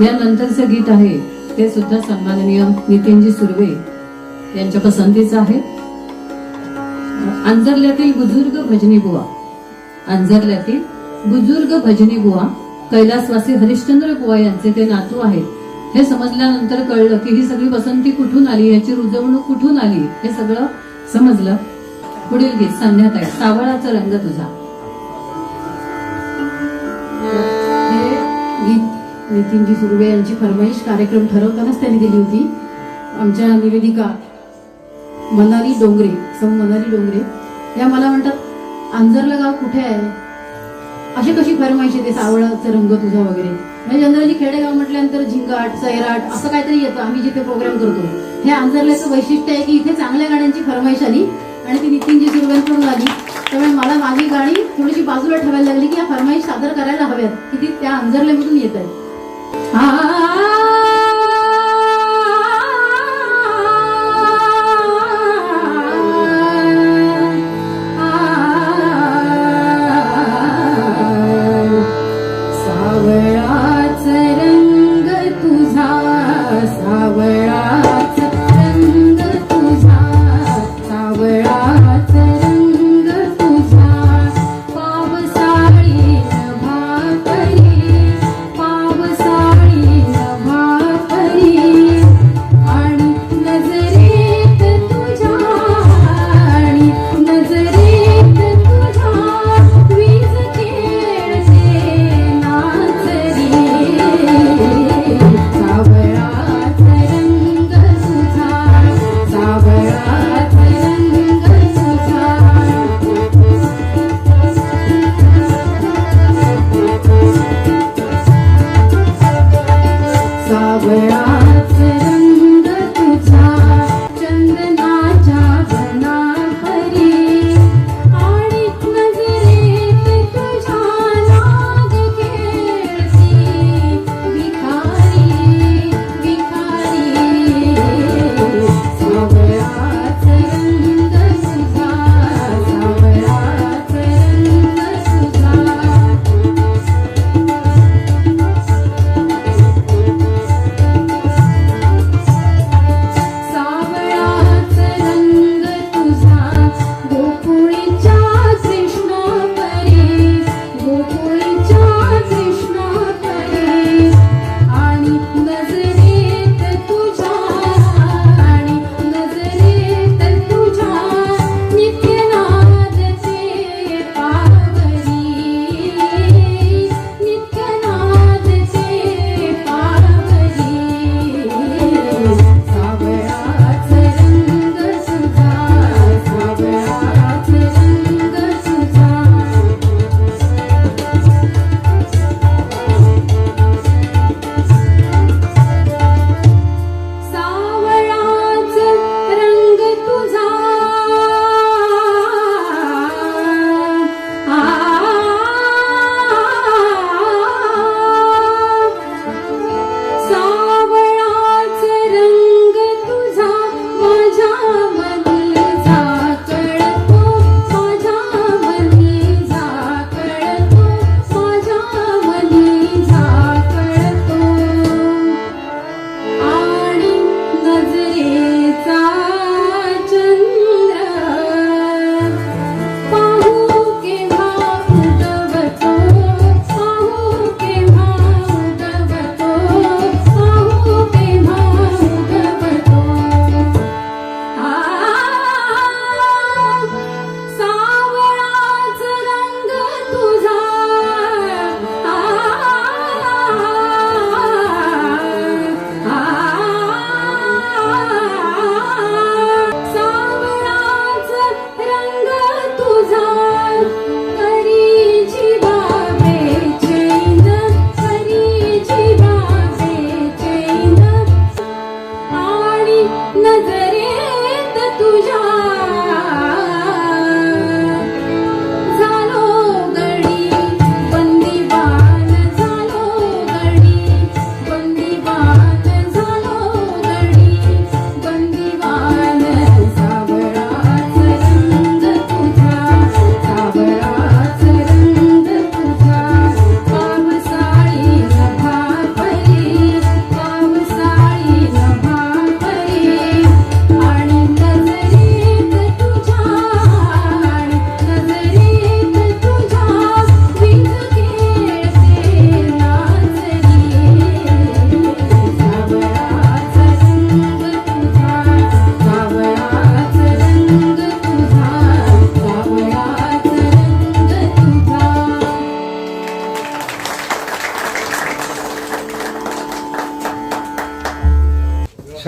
या नंतरचं गीत आहे ते सुद्धा सन्माननीय नितीनजी सुर्वे यांच्या पसंतीचं आहे. अंजरल्यातील बुजुर्ग भजनी बुवा अंजरल्यातील बुजुर्ग भजनी बुवा कैलासवासी हरिश्चंद्र बुवा यांचे ते नातू आहेत. हे समजल्यानंतर कळलं की ही सगळी पसंती कुठून आली याची रुजवणूक कुठून आली हे सगळं समजलं. पुढील गीत सांगण्यात आहे. सावळाचा रंग तुझा. नितीनजी सुर्वे यांची फरमाईश कार्यक्रम ठरवतानाच त्यांनी दिली होती. आमच्या निवेदिका मनाली डोंगरे सौ मनाली डोंगरे या मला म्हणतात आंजरला गाव कुठे आहे? अशी कशी फरमाईश येते सावळाचं रंग तुझा वगैरे. म्हणजे जनरली खेडेगाव म्हटल्यानंतर झिंगाट सैराट असं काहीतरी येतं. आम्ही जिथे प्रोग्राम करतो. हे आंजरल्याचं वैशिष्ट्य आहे की इथे चांगल्या गाण्यांची फरमाईश आली आणि ती नितीनजी सुर्वेंकडून आली त्यामुळे मला माझी गाणी थोडीशी बाजूला ठेवायला लागली की या फरमाईश सादर करायला हव्यात. की ती त्या अंजरल्यामधून येत आहेत. सावळाच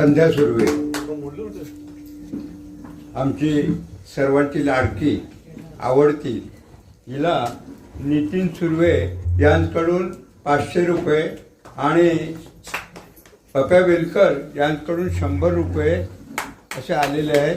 संध्या सुर्वे. आमची सर्वांची लाडकी आवडती. हिला नितीन सुर्वे यांकडून पाचशे रुपये आणि पप्या वेलकर यांकडून शंभर रुपये असे आलेले आहेत.